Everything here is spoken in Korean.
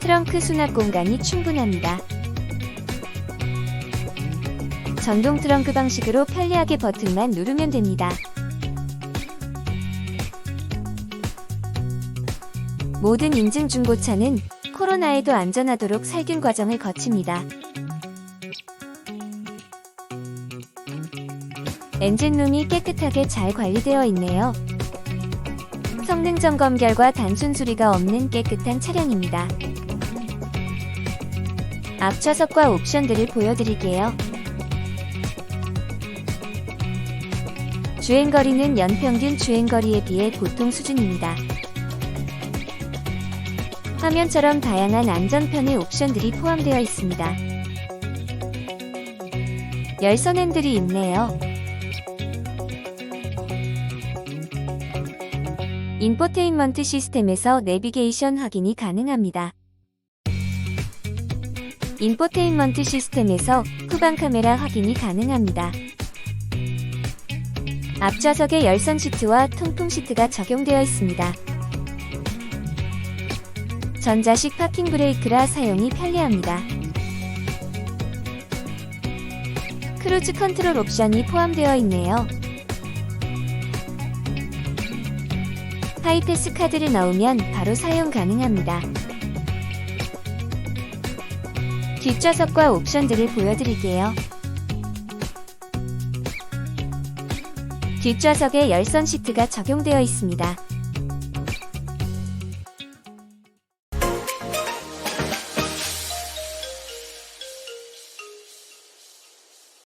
트렁크 수납 공간이 충분합니다. 전동 트렁크 방식으로 편리하게 버튼만 누르면 됩니다. 모든 인증 중고차는 코로나에도 안전하도록 살균 과정을 거칩니다. 엔진룸이 깨끗하게 잘 관리되어 있네요. 성능 점검 결과 단순 수리가 없는 깨끗한 차량입니다. 앞 좌석과 옵션들을 보여드릴게요. 주행거리는 연평균 주행거리에 비해 보통 수준입니다. 화면처럼 다양한 안전편의 옵션들이 포함되어 있습니다. 열선 핸들이 있네요. 인포테인먼트 시스템에서 내비게이션 확인이 가능합니다. 인포테인먼트 시스템에서 후방 카메라 확인이 가능합니다. 앞좌석에 열선 시트와 통풍 시트가 적용되어 있습니다. 전자식 파킹 브레이크라 사용이 편리합니다. 크루즈 컨트롤 옵션이 포함되어 있네요. 하이패스 카드를 넣으면 바로 사용 가능합니다. 뒷좌석과 옵션들을 보여드릴게요. 뒷좌석에 열선 시트가 적용되어 있습니다.